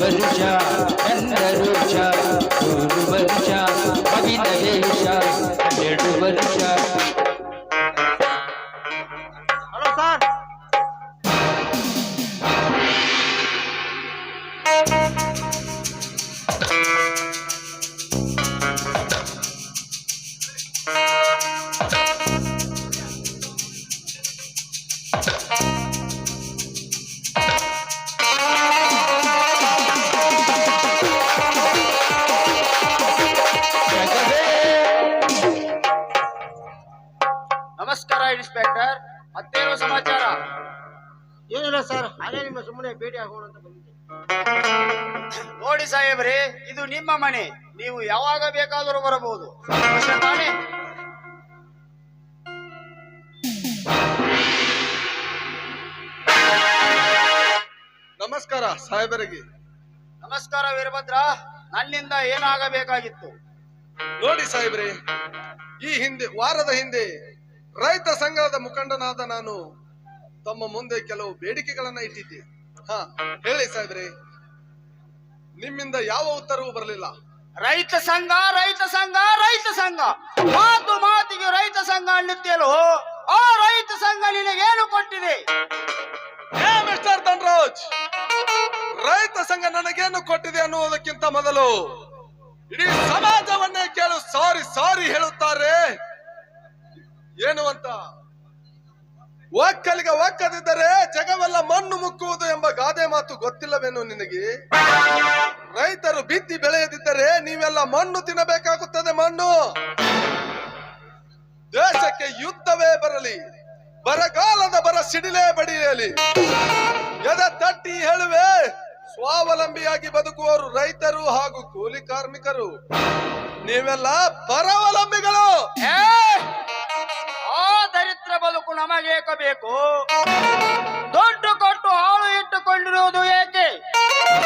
ವರುಷ ಸುಮ್ಮನೆ ಭೇಟಿ ಆಗೋಣ ಅಂತ ಬಂದಿದ್ದೆ ನೋಡಿ ಸಾಹೇಬ್ರೆ ಇದು ನಿಮ್ಮ ಮನೆ. ನೀವು ಯಾವಾಗ ಬೇಕಾದರೂ ಬರಬಹುದು. ತಾನೇ? ನಮಸ್ಕಾರ ಸಾಹೇಬರಿಗೆ. ನಮಸ್ಕಾರ ವೀರಭದ್ರ. ನನ್ನಿಂದ ಏನಾಗಬೇಕಾಗಿತ್ತು? ನೋಡಿ ಸಾಹೇಬ್ರೆ ಈ ಹಿಂದೆ ವಾರದ ಹಿಂದೆ ರೈತ ಸಂಘದ ಮುಖಂಡನಾದ ನಾನು ತಮ್ಮ ಮುಂದೆ ಕೆಲವು ಬೇಡಿಕೆಗಳನ್ನ ಇಟ್ಟಿದ್ದೆ. ಹಾ ಹೇಳಿ ಸಾಹೇಬ್ರಿ. ನಿಮ್ಮಿಂದ ಯಾವ ಉತ್ತರವೂ ಬರಲಿಲ್ಲ. ರೈತ ಸಂಘ ರೈತ ಸಂಘ ರೈತ ಸಂಘ. ಮಾತು ಮಾತಿಗೆ ರೈತ ಸಂಘ ಅನ್ನುತ್ತೇಲೋ ಆ ರೈತ ಸಂಘ ನಿನಗೇನು ಕೊಟ್ಟಿದೆ? ಏ ಮಿಸ್ಟರ್ ಧನ್ರಾಜ್ ರೈತ ಸಂಘ ನನಗೇನು ಕೊಟ್ಟಿದೆ ಅನ್ನುವುದಕ್ಕಿಂತ ಮೊದಲು ಇಡೀ ಸಮಾಜವನ್ನೇ ಕೇಳು ಸಾರಿ ಸಾರಿ ಹೇಳುತ್ತಾರೆ. ಏನು ಅಂತ? ಒಕ್ಕಲಿಗ ಒಕ್ಕದಿದ್ದರೆ ಜಗವೆಲ್ಲ ಮಣ್ಣು ಮುಕ್ಕುವುದು ಎಂಬ ಗಾದೆ ಮಾತು ಗೊತ್ತಿಲ್ಲವೇನು ನಿನಗೆ? ರೈತರು ಬಿತ್ತಿ ಬೆಳೆಯದಿದ್ದರೆ ನೀವೆಲ್ಲ ಮಣ್ಣು ತಿನ್ನಬೇಕಾಗುತ್ತದೆ ಮಣ್ಣು. ದೇಶಕ್ಕೆ ಯುದ್ಧವೇ ಬರಲಿ, ಬರಗಾಲದ ಬರ ಸಿಡಿಲೇ ಬಡಿಯಲಿ. ಎದೆ ತಟ್ಟಿ ಹೇಳುವೆ, ಸ್ವಾವಲಂಬಿಯಾಗಿ ಬದುಕುವವರು ರೈತರು ಹಾಗೂ ಕೂಲಿ ಕಾರ್ಮಿಕರು. ನೀವೆಲ್ಲ ಪರಾವಲಂಬಿಗಳು. ದರಿದ್ರ ಬದುಕು ನಮಗೇಕ ಬೇಕು? ದುಡ್ಡು ಕೊಟ್ಟು ಹಾಳು ಇಟ್ಟುಕೊಂಡಿರುವುದು ಏಕೆ?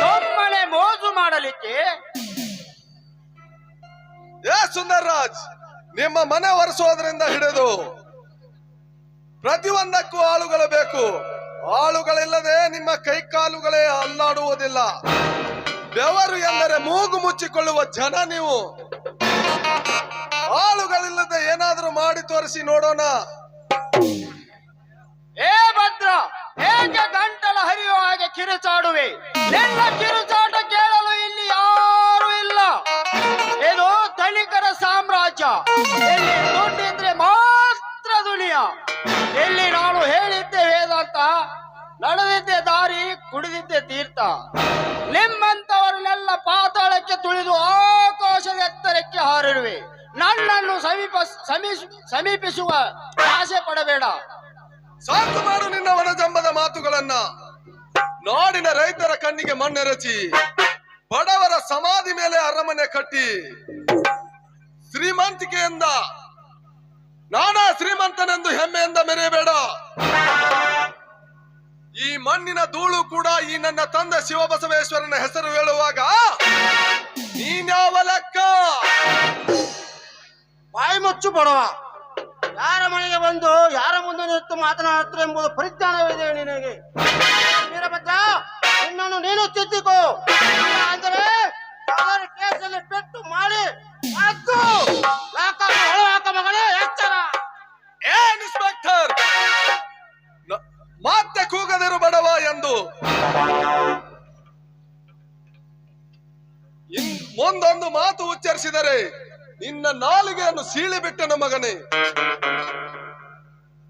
ಸುಮ್ಮನೆ ಮೋಜು ಮಾಡಲಿಕ್ಕೆ? ಏ ಸುಂದರ್ರಾಜ್, ನಿಮ್ಮ ಮನೆ ಒರೆಸೋದ್ರಿಂದ ಹಿಡಿದು ಪ್ರತಿಯೊಂದಕ್ಕೂ ಆಳುಗಳು ಬೇಕು. ಆಳುಗಳಿಲ್ಲದೆ ನಿಮ್ಮ ಕೈಕಾಲುಗಳೇ ಅಲ್ಲಾಡುವುದಿಲ್ಲ. ಬೆವರು ಎಂದರೆ ಮೂಗು ಮುಚ್ಚಿಕೊಳ್ಳುವ ಜನ ನೀವು. ಆಳುಗಳಿಲ್ಲದೆ ಏನಾದರೂ ಮಾಡಿ ತೋರಿಸಿ ನೋಡೋಣ. ಇಲ್ಲಿ ದುಡ್ಡಿದ್ರೆ ಮಾತ್ರ ದುನಿಯ ಇಲ್ಲಿ ನಾನು ಹೇಳಿದ್ದೆ ವೇದಾಂತ, ನಡೆದಿದ್ದೆ ದಾರಿ, ಕುಡಿದಿದ್ದೆ ತೀರ್ಥ. ನಿಮ್ಮಂತವರನ್ನೆಲ್ಲ ಪಾತಾಳಕ್ಕೆ ತುಳಿದು ಆಕಾಶದ ಎತ್ತರಕ್ಕೆ ಹಾರಿರುವೆ. ನನ್ನನ್ನು ಸಮೀಪ ಸಮೀಪ ಸಮೀಪಿಸುವ ಆಸೆ ಪಡಬೇಡ. ಸಾಕು ಮಾಡು ನಿನ್ನ ವನಜಂಬದ ಮಾತುಗಳನ್ನ. ನಾಡಿನ ರೈತರ ಕಣ್ಣಿಗೆ ಮಣ್ಣೆರಚಿ, ಬಡವರ ಸಮಾಧಿ ಮೇಲೆ ಅರಮನೆ ಕಟ್ಟಿ. ಶ್ರೀಮಂತಿಕೆಯಿಂದ. ನಾನಾ ಶ್ರೀಮಂತನೆಂದು ಹೆಮ್ಮೆಯಿಂದ ಮೆರೆಯಬೇಡ. ಈ ಮಣ್ಣಿನ ಧೂಳು ಕೂಡ ಈ ನನ್ನ ತಂದೆ ಶಿವಬಸವೇಶ್ವರನ ಹೆಸರು ಹೇಳುವಾಗ, ನೀನ್ಯಾವ ಲೆಕ್ಕ? ಬಾಯಿ ಮುಚ್ಚು ಬಡವ ಯಾರ ಮನೆಗೆ ಬಂದು ಯಾರ ಮುಂದೆ ನಿಂತು ಮಾತನಾಡುತ್ತೆ ಎಂಬುದು ಪರಿಜ್ಞಾನವಿದೆ ನಿನಗೆ. ವೀರಭದ್ರ ನಿನ್ನನ್ನು ನೀನು ತಿದ್ದಿಕೋ. ಅಂದರೆ ಕೇಸಲ್ಲಿ ಪೆಟ್ಟು ಮಾಡಿ ಏನ್ ಇನ್ಸ್ಪೆಕ್ಟರ್ ಮತ್ತೆ ಕೂಗದಿರು ಬಡವ ಎಂದು. ಮುಂದೊಂದು ಮಾತು ಉಚ್ಚರಿಸಿದರೆ ನಿನ್ನ ನಾಲಿಗೆಯನ್ನು ಸೀಳಿ ಬಿಟ್ಟನು ಮಗನೇ.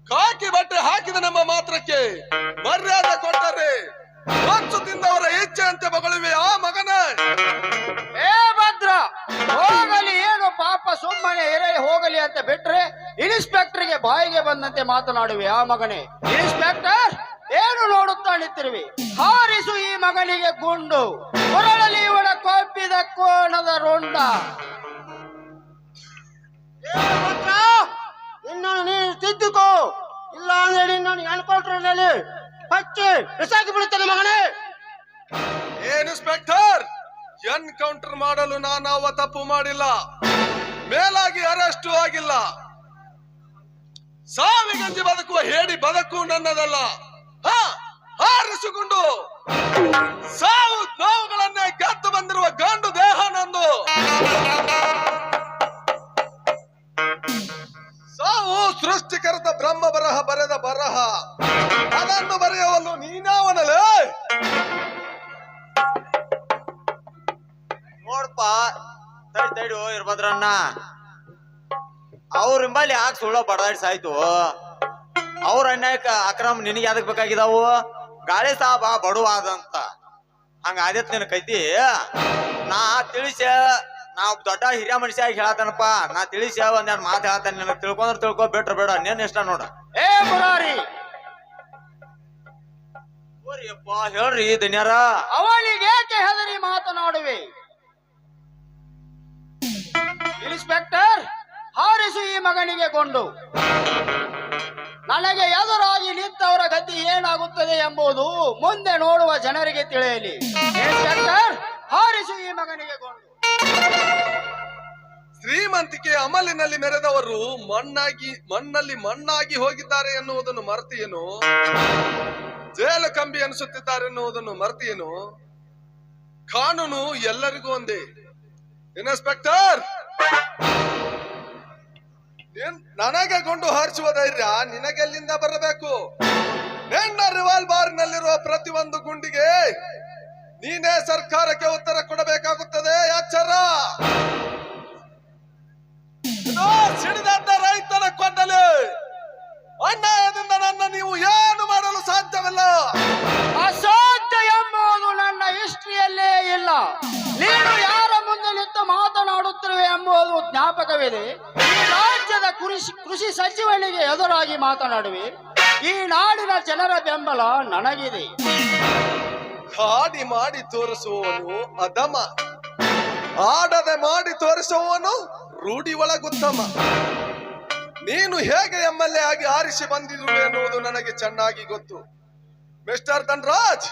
ಕಾಕಿ ಬಟ್ಟೆ ಹಾಕಿದ ನಮ್ಮ ಮಾತ್ರಕ್ಕೆ ಮರ್ಯಾದೆ ಕೊಟ್ಟರೆ. ಹೊತ್ತು ತಿಂದವರ ಇಚ್ಛೆಯಂತೆ ಮಗಳುವೆ ಆ ಮಗನೇ. ಹೋಗಲಿ ಏನು ಪಾಪ ಸುಮ್ಮನೆ ಎರೆ ಹೋಗಲಿ ಅಂತ ಬಿಟ್ರೆ ಇನ್ಸ್ಪೆಕ್ಟರ್ಗೆ ಬಾಯಿಗೆ ಬಂದಂತೆ ಮಾತನಾಡುವೆ ಆ ಮಗನೇ. ಇನ್ಸ್ಪೆಕ್ಟರ್ ಏನು ನೋಡುತ್ತಾ ನಿಂತಿರುವಿ? ಹಾರಿಸು ಈ ಮಗನಿಗೆ ಗುಂಡು. ಕೊರಳಲ್ಲಿ ಇವಳ ಕೊಬ್ಬಿದ ಕೋಣದ ರೊಂಡ. ನೀನು ತಿದ್ದುಕೋ. ಇಲ್ಲ ಅಂದ್ರೆ ನಾನು ಎನ್ಕೌಂಟರ್ನಲ್ಲಿ ಹಚ್ಚಿ ಬಿಸಾಕಿ ಬಿಡುತ್ತೇನೆ ಮಗನೇ. ಏನ್ ಇನ್ಸ್ಪೆಕ್ಟರ್ ಎನ್ಕೌಂಟರ್ ಮಾಡಲು ನಾನಾವ ತಪ್ಪು ಮಾಡಿಲ್ಲ. ಮೇಲಾಗಿ ಅರೆಸ್ಟ್ ಆಗಿಲ್ಲ. ಸಾವಿಗಂಜಿ ಬದುಕುವ ಹೇಳಿ ಬದುಕು ನನ್ನದಲ್ಲ. ಹಾರಿಸಿಕೊಂಡು ಸಾವು ನೋವುಗಳನ್ನೇ ಗೆದ್ದು ಬಂದಿರುವ ಗಂಡು ದೇಹ ನಂದು. ಸಾವು ಸೃಷ್ಟಿಕರ್ತ ಬ್ರಹ್ಮ ಬರಹ ಬರೆದ ಬರಹ. ಅದನ್ನು ಬರೆಯವನು ನೀನಾವನಲ್ಲೇ ಅಲ್ಪ ತಡಿ ತಡಿ ಇರ್ಬದ್ರಣ್ಣ ಅವ್ರ ಹಿಂಬಲ್ಲಿ ಯಾಕೆ ಸುಳ್ಳ ಬಡದಾಡಿ ಸಾಯ್ತು. ಅವ್ರ ಅನ್ಯಾಯಕ ಅಕ್ರಮ ನಿನಗೆ ಯಾವ್ದಕ್ ಬೇಕಾಗಿದಾವು? ಗಾಳಿ ಸಾಬ ಬಡವ ಅದಂತ ಹಂಗ ಆದಿತ್ ನಿನ್ ಕೈತಿ? ನಾ ತಿಳಿಸ ನಾ ದೊಡ್ಡ ಹಿರಿಯ ಮನುಷ್ಯ ಆಗಿ ಹೇಳತ್ತನಪ್ಪ. ನಾ ತಿಳಿಸ ಒಂದೆರಡು ಮಾತು ಹೇಳ್ತಾನೆ ನಿನಗೆ. ತಿಳ್ಕೊಂಡ್ರೆ ತಿಳ್ಕೊ ಬಿಟ್ರ ಬೇಡ. ನೀನ್ ಇಷ್ಟ ನೋಡ. ಏ ಓರಿಯಪ್ಪ ಹೇಳ್ರಿ ಧನ್ಯಾರ ಅವಳಿಗೆ ಹೆದರಿ ಮಾತನಾಡುವೆ ಇನ್ಸ್ಪೆಕ್ಟರ್ ಹಾರಿಸು ಈ ಮಗನಿಗೆ ಕೊಂಡು. ನನಗೆ ಎದುರಾಗಿ ನಿಂತವರ ಗತಿ ಏನಾಗುತ್ತದೆ ಎಂಬುದು ಮುಂದೆ ನೋಡುವ ಜನರಿಗೆ ತಿಳಿಯಲಿ. ಇನ್ಸ್ಪೆಕ್ಟರ್ ಹಾರಿಸು ಈ ಮಗನಿಗೆ ಕೊಂಡು. ಶ್ರೀಮಂತಿಕೆ ಅಮಲಿನಲ್ಲಿ ಮೆರೆದವರು ಮಣ್ಣಾಗಿ, ಮಣ್ಣಲ್ಲಿ ಮಣ್ಣಾಗಿ ಹೋಗಿದ್ದಾರೆ ಎನ್ನುವುದನ್ನು ಮರೆತಿಯೇನು? ಜೇಲು ಕಂಬಿ ಅನಿಸುತ್ತಿದ್ದಾರೆ ಎನ್ನುವುದನ್ನು ಮರೆತಿಯೇನು? ಕಾನೂನು ಎಲ್ಲರಿಗೂ ಒಂದೇ. ಇನ್ಸ್ಪೆಕ್ಟರ್ ನನಗೆ ಗುಂಡು ಹಾರಿಸುವ ಧೈರ್ಯ ನಿನಗೆಲ್ಲಿಂದ ಬರಬೇಕು? ನಿನ್ನ ರಿವಾಲ್ವಾರ್ನಲ್ಲಿರುವ ಪ್ರತಿಯೊಂದು ಗುಂಡಿಗೆ ನೀನೇ ಸರ್ಕಾರಕ್ಕೆ ಉತ್ತರ ಕೊಡಬೇಕಾಗುತ್ತದೆ ಎಚ್ಚರ ಸಿಡಿದಂತ ರೈತನ ಕೊಂಡಲು. ಅನ್ಯಾಯದಿಂದ ನನ್ನ ನೀವು ಏನು ಮಾಡಲು ಸಾಧ್ಯವಿಲ್ಲ. ಅಸಾಧ್ಯ ಎಂಬುದು ನನ್ನ ಹಿಸ್ಟ್ರಿಯಲ್ಲೇ ಇಲ್ಲ. ಎಂಬುದು ಜ್ಞಾಪಕವಿದೆ. ಈ ರಾಜ್ಯದ ಕೃಷಿ ಕೃಷಿ ಸಚಿವನಿಗೆ ಎದುರಾಗಿ ಮಾತನಾಡುವೆ. ಈ ನಾಡಿನ ಜನರ ಬೆಂಬಲ ನನಗಿದೆ. ಹಾಡಿ ಮಾಡಿ ತೋರಿಸುವವನು ಅದಮ ಆಡದೆ ಮಾಡಿ ತೋರಿಸುವವನು ರೂಢಿ ಒಳಗುತ್ತಮ. ನೀನು ಹೇಗೆ ಎಂ ಎಲ್ ಎ ಆಗಿ ಆರಿಸಿ ಬಂದಿರುವೆ ಎನ್ನುವುದು ನನಗೆ ಚೆನ್ನಾಗಿ ಗೊತ್ತು. ಮಿಸ್ಟರ್ ಧನ್ರಾಜ್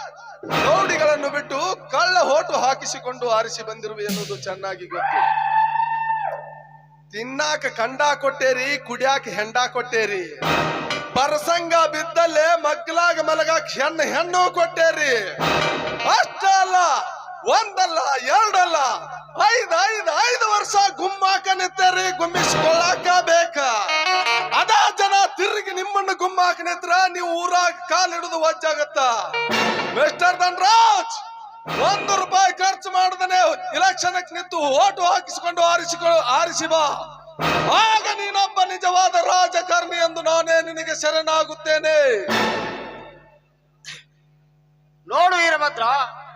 ರೌಡಿಗಳನ್ನು ಬಿಟ್ಟು ಕಳ್ಳ ಹೋಟು ಹಾಕಿಸಿಕೊಂಡು ಆರಿಸಿ ಬಂದಿರುವೆ ಎನ್ನುವುದು ಚೆನ್ನಾಗಿ ಗೊತ್ತು. ತಿನ್ನಾಕ ಕಂಡ ಕೊಟ್ಟೇರಿ, ಕುಡಿಯಾಕ ಹೆಂಡ ಕೊಟ್ಟೇರಿ. ಪರಸಂಗ ಬಿದ್ದಲ್ಲೇ ಮಗ್ಲಾಗ ಮಲಗಾಕ ಹೆಣ್ಣು ಹೆಣ್ಣು ಕೊಟ್ಟೇರಿ. ಅಷ್ಟಲ್ಲ, ಒಂದಲ್ಲ, ಎರಡಲ್ಲ, ಐದ್ ಐದ್, ಐದು ವರ್ಷ ಗುಮ್ಮಾಕ ನಿಂತೇರಿ ಗುಮ್ಮಿಸ್ಕೊಳ್ಳಾಕ ಬೇಕ. ಅದ ಜನ ತಿರುಗಿ ನಿಮ್ಮನ್ನು ಗುಮ್ಮಾಕ ನಿಂತ್ರ ನೀವು ಊರಾಗ ಕಾಲಿಡುದು ವಜ್ಜಾಗತ್ತ. ಮಿಸ್ಟರ್ ಧನ್ರಾಜ್! ಒಂದು ರೂಪಾಯಿ ಖರ್ಚು ಮಾಡದನೆ ಇಲೆಕ್ಷನ್ ನಿಂತು ಓಟು ಹಾಕಿಸಿಕೊಂಡು ಆರಿಸಿಕೊಂಡು ಆರಿಸಿ ಬಾ. ಆಗ ನೀನೊಬ್ಬ ನಿಜವಾದ ರಾಜಕಾರಣಿ ಎಂದು ನಾನೇ ನಿನಗೆ ಶರಣಾಗುತ್ತೇನೆ. ನೋಡು ವೀರಭದ್ರ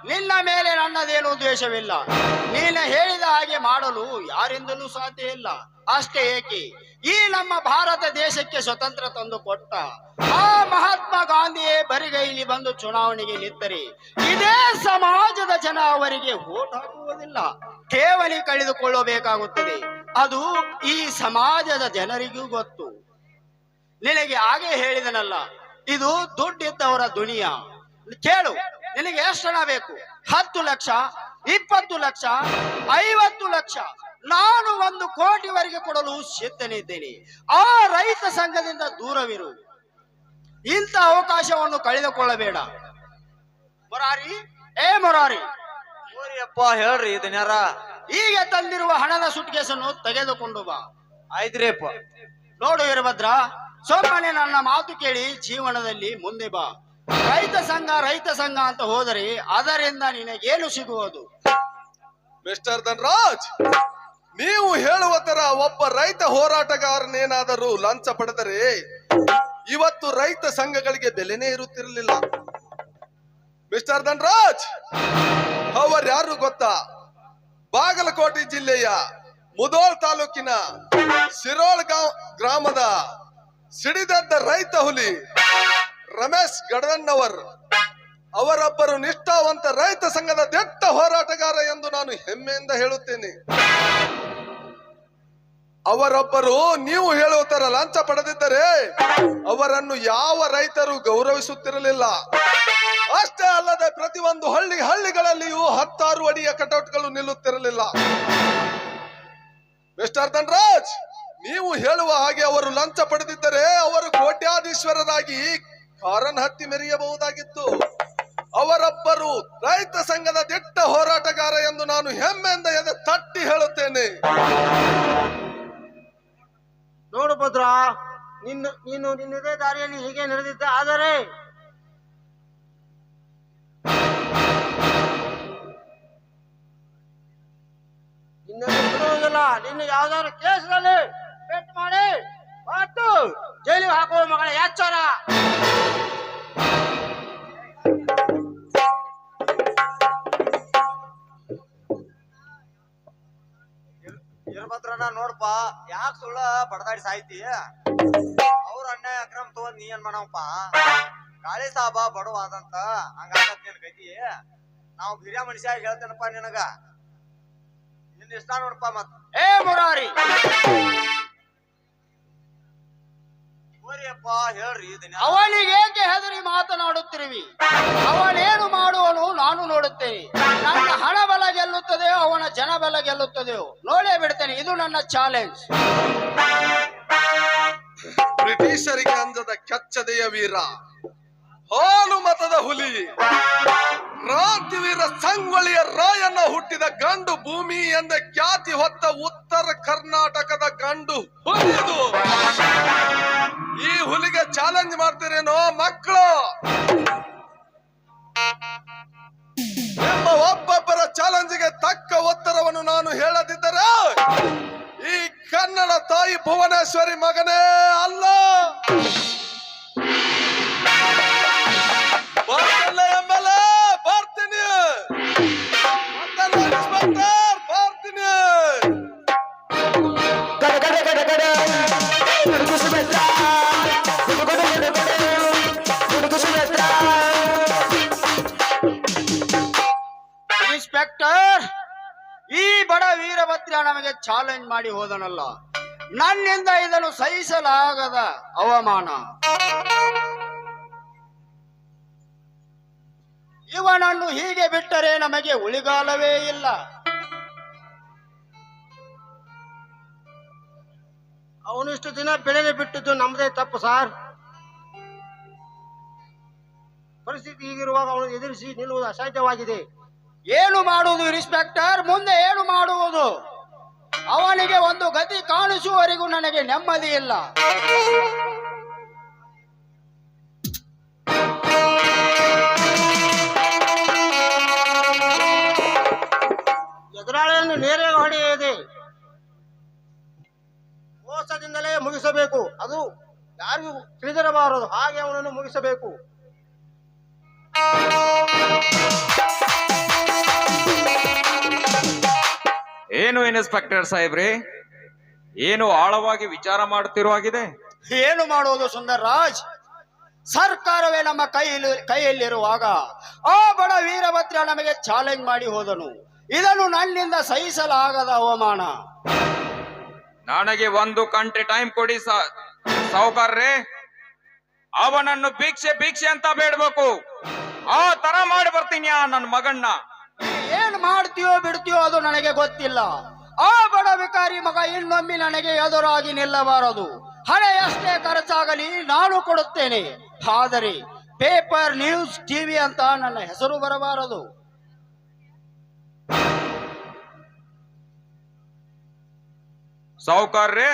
ನಿನ್ನ ಮೇಲೆ ನನ್ನದೇನು ದ್ವೇಷವಿಲ್ಲ. ನೀನು ಹೇಳಿದ ಹಾಗೆ ಮಾಡಲು ಯಾರಿಂದಲೂ ಸಾಧ್ಯ ಇಲ್ಲ. ಅಷ್ಟೇ ಏಕೆ? ಈ ನಮ್ಮ ಭಾರತ ದೇಶಕ್ಕೆ ಸ್ವತಂತ್ರ ತಂದು ಕೊಟ್ಟ ಆ ಮಹಾತ್ಮ ಗಾಂಧಿಯೇ ಬರಿಗೈಲಿ ಬಂದು ಚುನಾವಣೆಗೆ ನಿಂತರೆ ಇದೇ ಸಮಾಜದ ಜನ ಅವರಿಗೆ ಓಟ್ ಹಾಕುವುದಿಲ್ಲ. ಠೇವಣಿ ಕಳೆದುಕೊಳ್ಳಬೇಕಾಗುತ್ತದೆ. ಅದು ಈ ಸಮಾಜದ ಜನರಿಗೂ ಗೊತ್ತು. ನಿನಗೆ ಹಾಗೆ ಹೇಳಿದನಲ್ಲ, ಇದು ದುಡ್ಡಿದ್ದವರ ದುನಿಯಾ. ಕೇಳು. ನಿನಗೆ ಎಷ್ಟು ಹಣ ಬೇಕು? ಹತ್ತು ಲಕ್ಷ ಇಪ್ಪತ್ತು ಲಕ್ಷ ಐವತ್ತು ಲಕ್ಷ. ನಾನು ಒಂದು ಕೋಟಿವರೆಗೆ ಕೊಡಲು ಸಿದ್ಧನಿದ್ದೇನೆ. ಆ ರೈತ ಸಂಘದಿಂದ ದೂರವಿರು. ಇಂಥ ಅವಕಾಶವನ್ನು ಕಳೆದುಕೊಳ್ಳಬೇಡ. ಮೊರಾರಿ ಏ ಮೊರಾರಿ. ಮುರಿಯಪ್ಪ ಹೇಳ್ರಿ ಇದನ್ನ ಈಗ ತಂದಿರುವ ಹಣದ ಸುಟ್ಕೇಸನ್ನು ತೆಗೆದುಕೊಂಡು ಬಾ. ಆಯ್ತ್ರಿ ಅಪ್ಪ ನೋಡು ವೀರಭದ್ರ ಸುಮ್ಮನೆ ನನ್ನ ಮಾತು ಕೇಳಿ ಜೀವನದಲ್ಲಿ ಮುಂದೆ ಬಾ. ರೈತ ಸಂಘ ರೈತ ಸಂಘ ಅಂತ ಹೋದರೆ ಅದರಿಂದ ನಿನಗೇನು ಸಿಗುವುದು? ಮಿಸ್ಟರ್ ಧನ್ರಾಜ್, ನೀವು ಹೇಳುವ ತರ ಒಬ್ಬ ರೈತ ಹೋರಾಟಗಾರನೇನಾದರೂ ಲಂಚ ಪಡೆದರೆ ಇವತ್ತು ರೈತ ಸಂಘಗಳಿಗೆ ಬೆಲೆನೇ ಇರುತ್ತಿರಲಿಲ್ಲ. ಮಿಸ್ಟರ್ ಧನ್ರಾಜ್, ಅವರ್ಯಾರು ಗೊತ್ತಾ? ಬಾಗಲಕೋಟೆ ಜಿಲ್ಲೆಯ ಮುದೋಳ್ ತಾಲೂಕಿನ ಸಿರೋಳ್ ಗ್ರಾಮದ ಸಿಡಿದದ್ದ ರೈತ ಹುಲಿ ರಮೇಶ್ ಗಡದಣ್ಣವರ್ ಅವರೊಬ್ಬರು ನಿಷ್ಠಾವಂತ ರೈತ ಸಂಘದ ದೆಟ್ಟ ಹೋರಾಟಗಾರ ಎಂದು ನಾನು ಹೆಮ್ಮೆಯಿಂದ ಹೇಳುತ್ತೇನೆ. ಅವರೊಬ್ಬರು ನೀವು ಹೇಳುವ ತರ ಲಂಚ ಪಡೆದಿದ್ದರೆ ಅವರನ್ನು ಯಾವ ರೈತರು ಗೌರವಿಸುತ್ತಿರಲಿಲ್ಲ. ಅಷ್ಟೇ ಅಲ್ಲದೆ ಪ್ರತಿಯೊಂದು ಹಳ್ಳಿ ಹಳ್ಳಿಗಳಲ್ಲಿಯೂ ಹತ್ತಾರು ಅಡಿಯ ಕಟೌಟ್ಗಳು ನಿಲ್ಲುತ್ತಿರಲಿಲ್ಲ. ಮಿಸ್ಟರ್ ಧನ್ರಾಜ್, ನೀವು ಹೇಳುವ ಹಾಗೆ ಅವರು ಲಂಚ ಪಡೆದಿದ್ದರೆ ಅವರು ಕೋಟ್ಯಾಧೀಶ್ವರರಾಗಿ ಕಾರನ್ ಹತ್ತಿ ಮೆರೆಯಬಹುದಾಗಿತ್ತು. ಅವರೊಬ್ಬರು ರೈತ ಸಂಘದ ದಿಟ್ಟ ಹೋರಾಟಗಾರ ಎಂದು ನಾನು ಹೆಮ್ಮೆಯಿಂದ ಎದೆ ತಟ್ಟಿ ಹೇಳುತ್ತೇನೆ. ನೋಡು ಭದ್ರ, ನಿನ್ನ, ನೀನು ನಿನ್ನದೇ ದಾರಿಯಲ್ಲಿ ಹೀಗೆ ನಡೆದಿದ್ದ, ಆದರೆ ಗೊತ್ತಿಲ್ಲ ನಿನ್ನ ಯಾವ್ದಾದ್ರು ಕೇಸ್ನಲ್ಲಿ ಪೆಟ್ ಮಾಡಿ. ಮತ್ತು ಜೈಲಿಗೆ ಹಾಕುವ ಮಗಳ ಯಾಚಾರ? ನೋಡಪ್ಪ ಯಾಕೆ ಸುಳ್ಳ ಬಡದಾಡಿ ಸಾಯ್ತಿ ಅವ್ರ ಅನ್ಯಾಯ ಅಕ್ರಮ ತಗೊಂಡ್ ನೀ ಏನ್ ಮಾಡವಪ್ಪ? ಗಾಳಿ ಸಾಬ ಬಡವ ಆದಂತ ಹಂಗಾಗತ್ ನಿನ್ ಗತಿ. ನಾವು ಹಿರಿಯ ಮನುಷ್ಯ ಹೇಳ್ತೇನಪ್ಪ ನಿನಗ. ನಿನ್ನ ಇಷ್ಟ ನೋಡಪ್ಪ ಮತ್ತೆ ಏ ಮುರಾರಿ! ಅವನಿಗೇಕೆ ಹೆದರಿ ಮಾತನಾಡುತ್ತಿರುವಿ? ಅವನೇನು ಮಾಡುವನು ನಾನು ನೋಡುತ್ತೇನೆ. ನನ್ನ ಹಣ ಬಲ ಗೆಲ್ಲುತ್ತದೆಯೋ ಅವನ ಜನ ಬಲ ಗೆಲ್ಲುತ್ತದೆಯೋ? ನೋಡೇ ಬಿಡ್ತೇನೆ ಇದು ನನ್ನ ಚಾಲೆಂಜ್ ಬ್ರಿಟಿಷರಿಗೆ ಅಂದದ ಕೆಚ್ಚದೆಯ ವೀರ. ಹಾಲು ಮತದ ಹುಲಿ. ರಾಜ್ಯವೀರ ಸಂಗೊಳ್ಳಿಯ ರಾಯಣ್ಣ ಹುಟ್ಟಿದ ಗಂಡು ಭೂಮಿ ಎಂದ ಖ್ಯಾತಿ ಹೊತ್ತ ಉತ್ತರ ಕರ್ನಾಟಕದ ಗಂಡು ಹುಲಿದು ಈ ಹುಲಿಗೆ ಚಾಲೆಂಜ್ ಮಾಡ್ತೀರೇನೋ ಮಕ್ಕಳು? ನಿಮ್ಮ ಒಬ್ಬೊಬ್ಬರ ಚಾಲೆಂಜ್ಗೆ ತಕ್ಕ ಉತ್ತರವನ್ನು ನಾನು ಹೇಳದಿದ್ದರೆ ಈ ಕನ್ನಡ ತಾಯಿ ಭುವನೇಶ್ವರಿ ಮಗನೇ ಅಲ್ಲ. ಇನ್ಸ್ಪೆಕ್ಟರ್ ಈ ಬಡ ವೀರಭದ್ರ ನಮಗೆ ಚಾಲೆಂಜ್ ಮಾಡಿ ಹೋದನಲ್ಲ. ನನ್ನಿಂದ ಇದನ್ನು ಸಹಿಸಲಾಗದ ಅವಮಾನ. ಇವನನ್ನು ಹೀಗೆ ಬಿಟ್ಟರೆ ನಮಗೆ ಉಳಿಗಾಲವೇ ಇಲ್ಲ. ಅವನಿಷ್ಟು ದಿನ ಬೆಳೆದು ಬಿಟ್ಟಿದ್ದು ನಮ್ಮದೇ ತಪ್ಪು ಸಾರ್. ಪರಿಸ್ಥಿತಿ ಹೀಗಿರುವಾಗ ಅವನು ಎದುರಿಸಿ ನಿಲ್ಲುವುದು ಅಸಾಧ್ಯವಾಗಿದೆ. ಏನು ಮಾಡುವುದು ಇನ್ಸ್ಪೆಕ್ಟರ್ ಮುಂದೆ ಏನು ಮಾಡುವುದು? ಅವನಿಗೆ ಒಂದು ಗತಿ ಕಾಣಿಸುವವರೆಗೂ ನನಗೆ ನೆಮ್ಮದಿ ಇಲ್ಲ. ಎದುರಾಳಿಯನ್ನು ನೇರೆ ಹೊಡೆಯದೆ ಮೋಸದಿಂದಲೇ ಮುಗಿಸಬೇಕು. ಅದು ಯಾರಿಗೂ ತಿಳಿದಿರಬಾರದು. ಹಾಗೆ ಅವನನ್ನು ಮುಗಿಸಬೇಕು. ಏನು ಇನ್ಸ್ಪೆಕ್ಟರ್ ಸಾಹೇಬ್ರಿ? ಏನು ಆಳವಾಗಿ ವಿಚಾರ ಮಾಡುತ್ತಿರುವಾಗಿದೆ ಏನು ಮಾಡುವುದು ಸುಂದರ್ ರಾಜ್? ಸರ್ಕಾರವೇ ನಮ್ಮ ಕೈಯಲ್ಲಿ ಕೈಯಲ್ಲಿರುವಾಗ ಆ ಬಡ ವೀರಭದ್ರ ನಮಗೆ ಚಾಲೆಂಜ್ ಮಾಡಿ ಹೋದನು. ಇದನ್ನು ನನ್ನಿಂದ ಸಹಿಸಲಾಗದ ಅವಮಾನ. ನನಗೆ ಒಂದು ಗಂಟೆ ಟೈಮ್ ಕೊಡಿ ಸಾಹುಕಾರ್ರೆ. ಅವನನ್ನು ಭಿಕ್ಷೆ ಭಿಕ್ಷೆ ಅಂತ ಬೇಡಬೇಕು. ಆ ತರ ಮಾಡಿ ಬರ್ತೀನಿ ಆ ನನ್ನ ಮಗಣ್ಣ ಏನ್ ಮಾಡ್ತೀಯೋ ಬಿಡ್ತೀಯೋ ಅದು ನನಗೆ ಗೊತ್ತಿಲ್ಲ. ಆ ಬಡ ವಿಕಾರಿ ಮಗ ಇನ್ನೊಮ್ಮೆ ನನಗೆ ಎದುರಾಗಿ ನಿಲ್ಲಬಾರದು. ಹಣ ಎಷ್ಟೇ ಖರ್ಚಾಗಲಿ ನಾನು ಕೊಡುತ್ತೇನೆ. ಆದರೆ ಪೇಪರ್ ನ್ಯೂಸ್, ಟಿವಿ ಅಂತ ನನ್ನ ಹೆಸರು ಬರಬಾರದು. ಸಾಹುಕಾರ್ರೆ,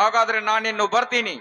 ಹಾಗಾದ್ರೆ ನಾನಿನ್ನು ಬರ್ತೀನಿ.